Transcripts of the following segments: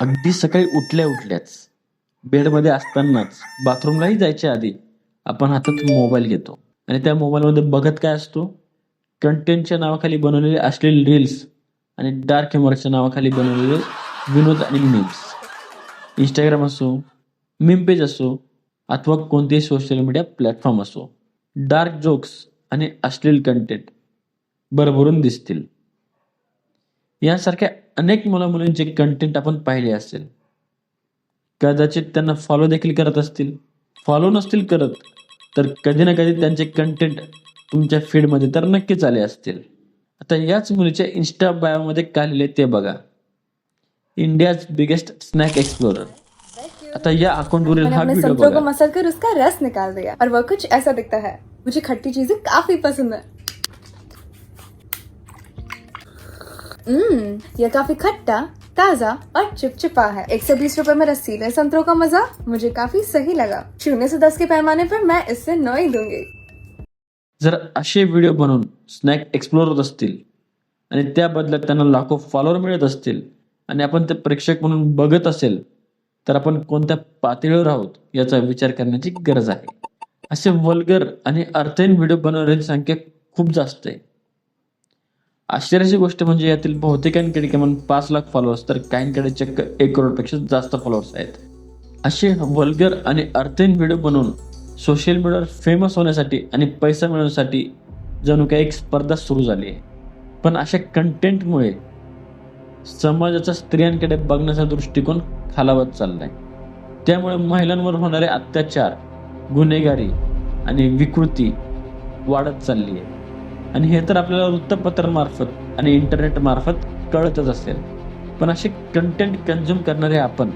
अगदी सकाळी उठल्या उठल्याच बेडमध्ये असतानाच बाथरूमलाही जायच्या आधी आपण हातात मोबाईल घेतो. आणि त्या मोबाईलमध्ये बघत काय असतो? कंटेंटच्या नावाखाली बनवलेले असलेले रील्स आणि डार्क ह्युमरच्या नावाखाली बनवलेले विनोद आणि मीम्स इंस्टाग्राम असो मीम पेज असो अथवा कोणतेही सोशल मीडिया प्लॅटफॉर्म असो डार्क जोक्स आणि अश्लील कंटेंट भरभरून दिसतील. यासारख्या अनेक मुला मुलींचे कंटेंट आपण पाहिले असेल. कदाचित त्यांना फॉलो देखील करत असतील. फॉलो नसतील करत तर कधी ना कधी त्यांचे कंटेंट तुमच्या फीडमध्ये तर नक्कीच आले असतील. आता याच मुलीच्या इन्स्टा बायोमध्ये काय लिहिले ते बघा. इंडियाज बिगेस्ट स्नॅक एक्सप्लोरर आता या अकाउंटवरील मैंने हा व्हिडिओ बघा. मसल कर उसका रस निकाल दिया. और वह कुछ ऐसा दिखता है मुझे खट्टी चीजें काफी पसंद है. हम्म ये काफी खट्टा ताजा और चिपचिपा है। एक सौ बीस रूपए में रसीले संतरों का मजा मुझे काफी सही लगा। शून्य से दस के पैमाने पर मैं इससे नौ ही दूंगी। जर असे व्हिडिओ बनवून स्नॅक एक्सप्लोर होत असतील आणि त्या बदल्यात त्यांना लाखो फॉलोअर मिळत असतील आणि आपण ते प्रेक्षक म्हणून बघत असेल तर आपण कोणत्या पातळीवर आहोत याचा विचार करण्याची गरज आहे. असे वल्गर आणि अर्थहीन व्हिडिओ बनवण्याची संख्या खूप जास्त आहे. आश्चर्याची गोष्ट म्हणजे यातील बहुतेकांकडे किमान पाच लाख फॉलोअर्स तर काहींकडे चक्क एक करोडपेक्षा जास्त फॉलोअर्स आहेत. असे वल्गर आणि अर्थहीन व्हिडिओ बनवून सोशल मीडियावर फेमस होण्यासाठी आणि पैसा मिळवण्यासाठी जणू काही एक स्पर्धा सुरू झाली आहे. पण अशा कंटेंटमुळे समाजाचा स्त्रियांकडे बघण्याचा दृष्टिकोन खालावत चाललाय. त्यामुळे महिलांवर होणारे अत्याचार गुन्हेगारी आणि विकृती वाढत चालली आहे. आणि हे तर आपल्याला वृत्तपत्रांमार्फत आणि इंटरनेटमार्फत कळतच असेल. पण असे कंटेंट कन्झ्युम करणारे आपण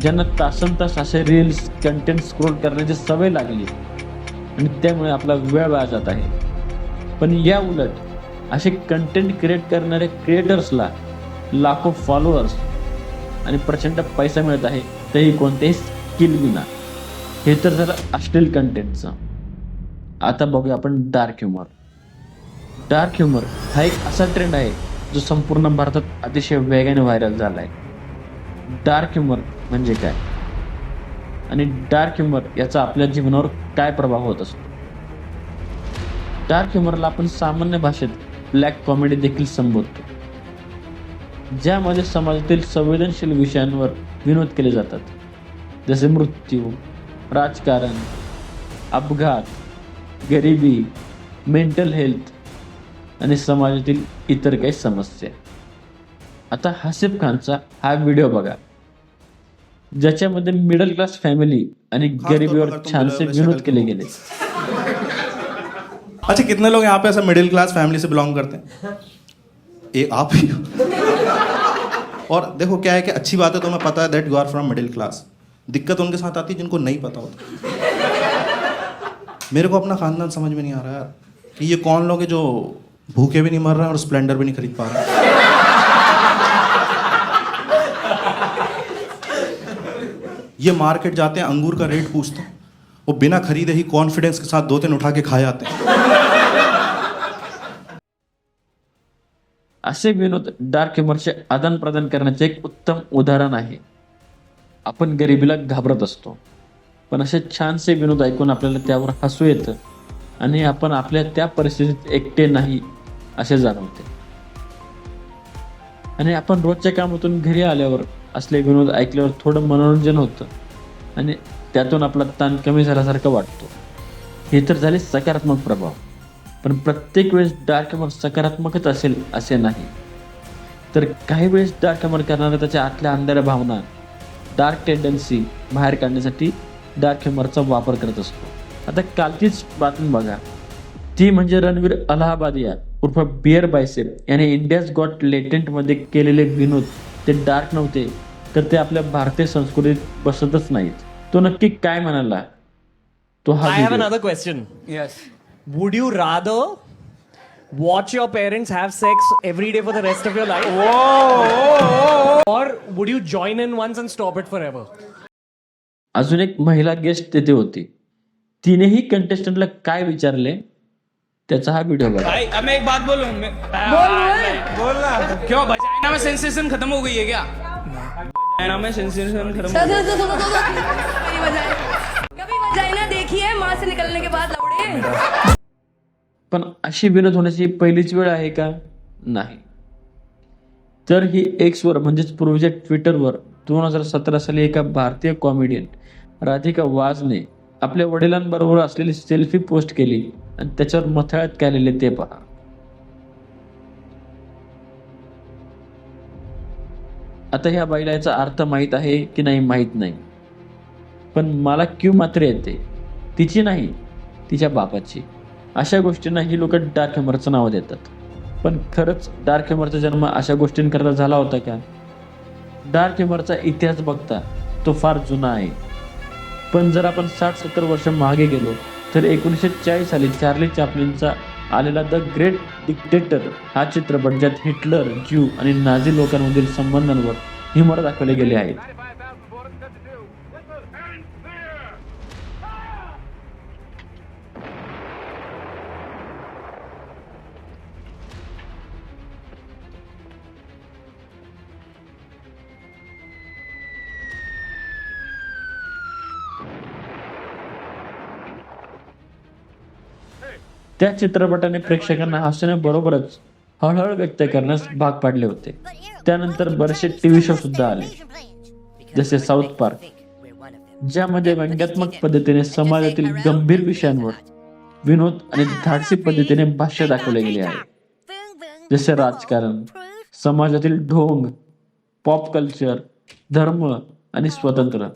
ज्यांना तासन तास असे रील्स कंटेंट स्क्रोल करण्याची सवय लागली आणि त्यामुळे आपला वेळ वाया जात आहे. पण या उलट असे कंटेंट क्रिएट करणाऱ्या क्रिएटर्सला लाखो फॉलोअर्स आणि प्रचंड पैसा मिळत आहे तेही कोणतेही स्किल विना. हे तर झालं अश्लील कंटेंटचं आता बघूया आपण डार्क ह्युमर डार्क ह्युमर हा एक असा ट्रेंड आहे जो संपूर्ण भारतात अतिशय वेगाने व्हायरल झाला आहे डार्क ह्युमर म्हणजे काय? आणि डार्क ह्युमर याचा आपल्या जीवनावर काय प्रभाव होत असतो? डार्क ह्युमरला आपण सामान्य भाषेत ब्लॅक कॉमेडी देखील संबोधतो. ज्यामध्ये समाजातील संवेदनशील विषयांवर विनोद केले जातात. जसे मृत्यू राजकारण अपघात गरिबी मेंटल हेल्थ आणि समाजातील इतर काही समस्या. आता हासिफ खानचा हा व्हिडिओ बघा. ज्याच्यामध्ये मिडल क्लास फॅमिली आणि गरिबीवर छानसे विनोद केले गेले. अच्छा कितने लोग यहाँ पे ऐसा मिडिल क्लास फैमिली से बिलोंग करते हैं? ये आप ही हो। और देखो क्या है कि अच्छी बात है तुम्हें पता है that you are from middle class दिक्कत उनके साथ आती है जिनको नहीं पता होता। मेरे को अपना खानदान समझ में नहीं आ रहा यार कि ये कौन लोग हैं जो भूखे भी नहीं मर रहे हैं और स्प्लेंडर भी नहीं खरीद पा रहे। ये मार्केट जाते हैं अंगूर का रेट पूछते हैं। वो बिना खरीदे ही कॉन्फिडेंस के साथ दो तीन उठा के खा जाते हैं। असे विनोद डार्क ह्युमरचे आदान प्रदान करण्याचे एक उत्तम उदाहरण आहे. आपण गरिबीला घाबरत असतो. पण असे छानसे विनोद ऐकून आपल्याला त्यावर हसू येतं आणि आपण आपल्या त्या परिस्थितीत एकटे नाही. असे जाणवते आणि आपण रोजच्या कामातून घरी आल्यावर असले विनोद ऐकल्यावर थोडं मनोरंजन होतं. आणि त्यातून आपला ताण कमी झाल्यासारखं वाटतो. हे तर झाले सकारात्मक प्रभाव. पण प्रत्येक वेळेस डार्क ह्युमर सकारात्मकच असेल असे नाही. तर काही वेळेस डार्क ह्युमर करणाऱ्या त्याच्या आतल्या अंधाऱ्या भावना डार्क टेंडन्सी बाहेर काढण्यासाठी डार्क ह्युमरचा वापर करत असतो. आता कालचीच बातमी बघा. ती म्हणजे रणवीर अलाहाबाद या उर्फ बिअर बायसेप. याने इंडियाज गॉट लेटेंटमध्ये केलेले विनोद ते डार्क नव्हते तर ते आपल्या भारतीय संस्कृतीत बसतच नाहीत. तो नक्की काय म्हणाला? तो हा question yes would you rather watch your parents have sex every day for the rest of your life or would you join in once and stop it forever ever अजून एक महिला गेस्ट तिथे होती. तिनेही कंटेस्टंटला काय विचारले? त्याचा हा व्हिडिओ बघा. भाई अब मैं एक बात बोलूं? मैं- बोल बोल ना। क्यों? वजाइना में सेंसेशन खत्म हो गई है क्या? में सेंसेशन खत्म। कभी देखिए माँ से निकलने के बाद लौड़े पण अशी विनोद होण्याची पहिलीच वेळ आहे का? नाही. तर ही एक्सवर म्हणजेच पूर्वीच्या ट्विटरवर दोन हजार सतरा साली एका भारतीय कॉमेडियन राधिका वाजने आपल्या वडिलांबरोबर असलेली सेल्फी पोस्ट केली. आणि त्याच्यावर मथळ्यात केलेले ते पहा. आता ह्या बाईला याचा अर्थ माहीत आहे की नाही माहीत नाही. पण मला क्यू मात्र येते. तिची नाही तिच्या बापाची. अशा गोष्टींना ही लोक डार्क हेमरचं नाव देतात. पण खरंच डार्क हेमरचा जन्म अशा गोष्टींकरता झाला होता का? डार्क हेमरचा इतिहास बघता तो फार जुना आहे. पण जर आपण साठ सत्तर वर्ष मागे गेलो तर एकोणीसशे चाळीस साली चार्ली चॅपलिनचा आलेला द ग्रेट डिक्टेटर हा चित्रपट ज्यात हिटलर ज्यू आणि नाझी लोकांमधील संबंधांवर हिमर दाखवले गेले आहेत. त्या चित्रपटाने प्रेक्षकांना हसण्याबरोबरच हळहळ व्यक्त करण्यास भाग पाडले होते. त्यानंतर बरेचसे टीव्ही शो सुद्धा आले. जसे साऊथ पार्क ज्यामध्ये व्यंग्यात्मक पद्धतीने समाजातील गंभीर विषयांवर विनोद आणि धाडसी पद्धतीने भाष्य दाखवले गेले आहे. जसे राजकारण समाजातील ढोंग पॉप कल्चर धर्म आणि स्वतंत्र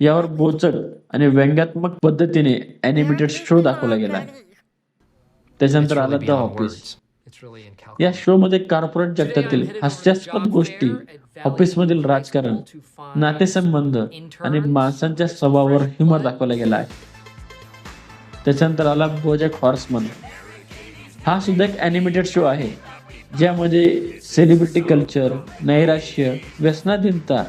यावर बोचक आणि व्यंग्यात्मक पद्धतीने अॅनिमेटेड शो दाखवला गेला आहे. त्याच्यानंतर आला द ऑफिस या शो मध्ये कॉर्पोरेट जगतातील हास्यास्पद गोष्टी ऑफिसमधील राजकारण नातेसंबंध आणि माणसांच्या स्वभावावर ह्युमर दाखवला गेला आहे. त्याच्यानंतर आला बोजॅक हॉर्समन हा सुद्धा एक ॲनिमेटेड शो आहे ज्यामध्ये सेलिब्रिटी कल्चर नैराश्य व्यसनाधीनता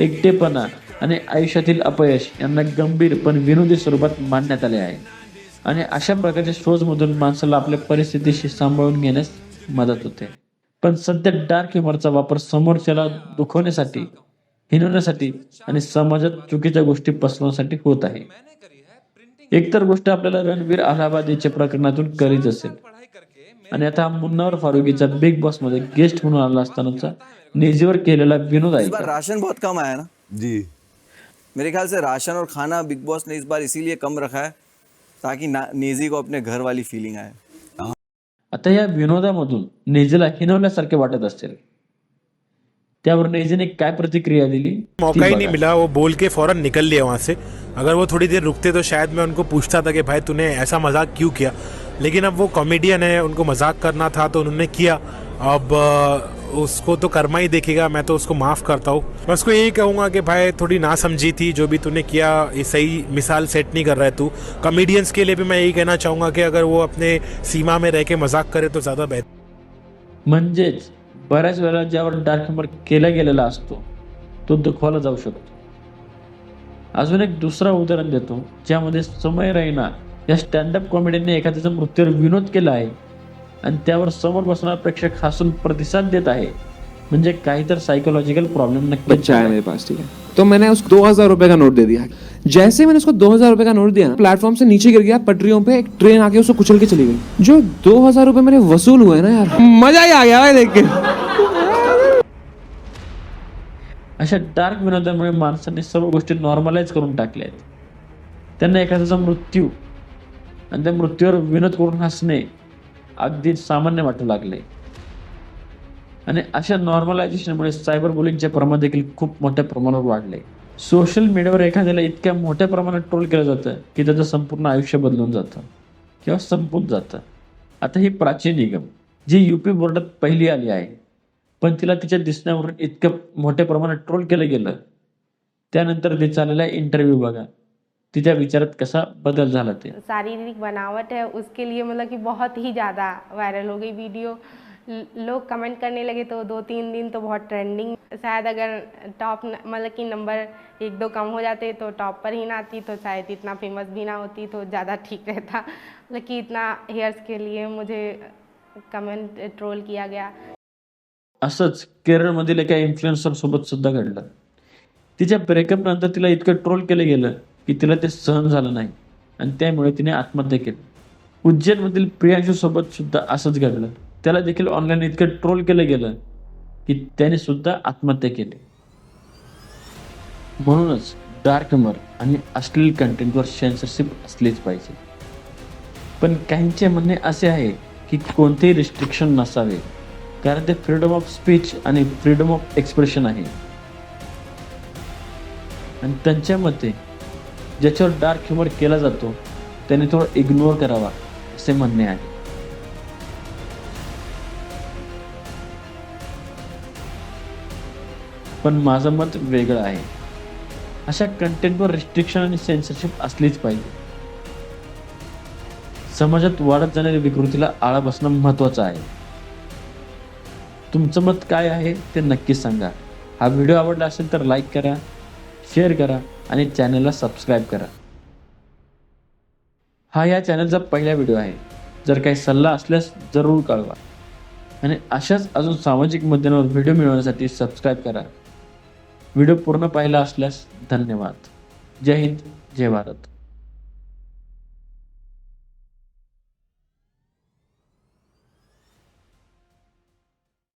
एकटेपणा आणि आयुष्यातील अपयश यांना गंभीर पण विनोदी स्वरूपात मांडण्यात आले आहे. आणि अशा प्रकारच्या शोजमधून माणसाला आपल्या परिस्थितीशी सांभाळून घेण्यास मदत होते. पण सध्या डार्क ह्युमरचा वापर समोरच्याला दुखवण्यासाठी हिनवण्यासाठी आणि समाजात चुकीच्या गोष्टी पसरवण्यासाठी होत आहे. एकतर गोष्ट आपल्याला रणवीर अलाहाबादीच्या प्रकरणातून करीत असेल आणि आता हा मुन्नावर फारुकीचा बिग बॉसमध्ये गेस्ट म्हणून आला असतानाचा नेजीवर केलेला विनोद आहे? राशन बहुत कम आया ना? जी. मेरे ख्याल से राशन और खाना बिग बॉस ने इस बार इसीलिए कम रखा है ताकि नेजी को अपने घर वाली फीलिंग आए। आता या विनोदामधून नेजीला हिनवल्यासारखे वाटत असेल त्यावर नेजीने काय प्रतिक्रिया दिली? मौका ही नहीं मिला वो बोल के फ़ौरन निकल लिया वहाँ से। अगर वो थोड़ी देर रुकते तो शायद मैं उनको पूछता था कि भाई तूने ऐसा मज़ाक क्यों किया? लेकिन अब वो कॉमेडियन है उनको मज़ाक करना था तो उन्होंने किया। अब उसको तो कर्मा ही देखेगा, मैं तो उसको माफ़ करता हूँ। मैं उसको यही कहूँगा कि भाई, थोड़ी ना समझी थी जो भी तूने किया, ये सही मिसाल सेट नहीं कर रहा है तू। कॉमेडियंस के लिए भी मैं यही कहना चाहूँगा कि अगर वो अपने सीमा में रह के मज़ाक करे तो ज़्यादा बेहतर म्हणजेच, बऱ्याच वेळेला ज्यावर डार्क ह्युमर केला गेलेला असतो तो दुखवायला जाऊ शकतो. अजून एक दुसरा उदाहरण देतो, ज्यामध्ये समय रैना या स्टँडअप कॉमेडीने एखाद्याचा मृत्यूवर विनोद केला आहे. आणि त्यावर समोर बसणारा प्रेक्षक हसून प्रतिसाद देत आहे. म्हणजे काही तर सायकोलॉजिकल प्रॉब्लेम नक्की बच्चा है मेरे पास ठीक है तो मैंने उसको दो हजार रुपए का नोट दे दिया. जैसे ही मैंने उसको दो हजार रुपए का नोट दिया ना प्लेटफॉर्म से नीचे गिर गया पटरियों पे एक ट्रेन आके उसको कुचल के चली गई. जो दो हजार रुपए मेरे वसूल हुए ना यार. मजा ही आ गया भाई देख के. अशा डार्क विनोदामुळे माणसांनी सर्व गोष्टी नॉर्मलाइज करून टाकल्या आहेत. त्यांना एखाद्याचा मृत्यू आणि त्या मृत्यूवर विनोद करून हसणे अगदी सामान्य वाटू लागले. आणि अशा नॉर्मलायझेशनमुळे सायबर बुलिंगचे प्रमाण देखील खूप मोठ्या प्रमाणावर वाढले. सोशल मीडियावर एखाद्याला इतक्या मोठ्या प्रमाणात ट्रोल केलं जातं की त्याचं संपूर्ण आयुष्य बदलून जातं किंवा संपून जातं. आता ही प्राचीन निगम जी यू पी बोर्डात पहिली आली आहे पण तिला तिच्या दिसण्यावरून इतकं मोठ्या प्रमाणात ट्रोल केलं गेलं. त्यानंतर तिचा आलेला इंटरव्ह्यू बघा. तिच्या विचारात कसा बदल झाला ते? शारीरिक बनावट है उसके लिए मतलब कि बहुत ही ज़्यादा वायरल हो गई वीडियो ल- लोग कमेंट करने लगे तो दो तीन दिन तो बहुत ट्रेंडिंग शायद अगर टॉप मतलब कि नंबर एक दो कम हो जाते तो टॉप पर ही ना आती तो शायद इतना फेमस भी ना होती तो ज़्यादा ठीक रहता. मतलब कि इतना हेयर्स के लिए मुझे कमेंट ट्रोल किया गया. असंच केरळमधील एका इन्फ्लुएन्सर सोबत सुद्धा घडलं. तिच्या ब्रेकअप नंतर तिला इतकं ट्रोल केलं गेलं की तिला ते सहन झालं नाही. आणि त्यामुळे तिने आत्महत्या केली. उज्जैनमधील प्रियांशूसोबत सुद्धा असंच घडलं. त्याला देखील ऑनलाईन इतकं ट्रोल केलं गेलं की त्याने सुद्धा आत्महत्या केली. म्हणूनच डार्क मर आणि अश्लील कंटेंटवर सेन्सरशिप असलीच पाहिजे. पण काहींचे म्हणणे असे आहे की कोणतेही रिस्ट्रिक्शन नसावे. कारण ते फ्रीडम ऑफ स्पीच आणि फ्रीडम ऑफ एक्सप्रेशन आहे. आणि त्यांच्या मते ज्याच्यावर डार्क ह्युमर केला जातो त्याने थोडं इग्नोर करावा असे म्हणणे आहे. पण माझं मत वेगळं आहे. अशा कंटेंटवर रिस्ट्रिक्शन आणि सेन्सरशिप असलीच पाहिजे. समाजात वाढत जाणाऱ्या विकृतीला आळा बसणं महत्त्वाचं आहे. तुमचं मत काय आहे ते नक्कीच सांगा. हा व्हिडिओ आवडला असेल तर लाईक करा शेअर करा आणि चॅनलला सबस्क्राईब करा. हा या चॅनलचा पहिला व्हिडिओ आहे. जर काही सल्ला असल्यास जरूर कळवा. आणि अशाच अजून सामाजिक मुद्द्यांवर व्हिडिओ मिळवण्यासाठी सबस्क्राईब करा. व्हिडिओ पूर्ण पाहिला असल्यास धन्यवाद. जय हिंद जय भारत.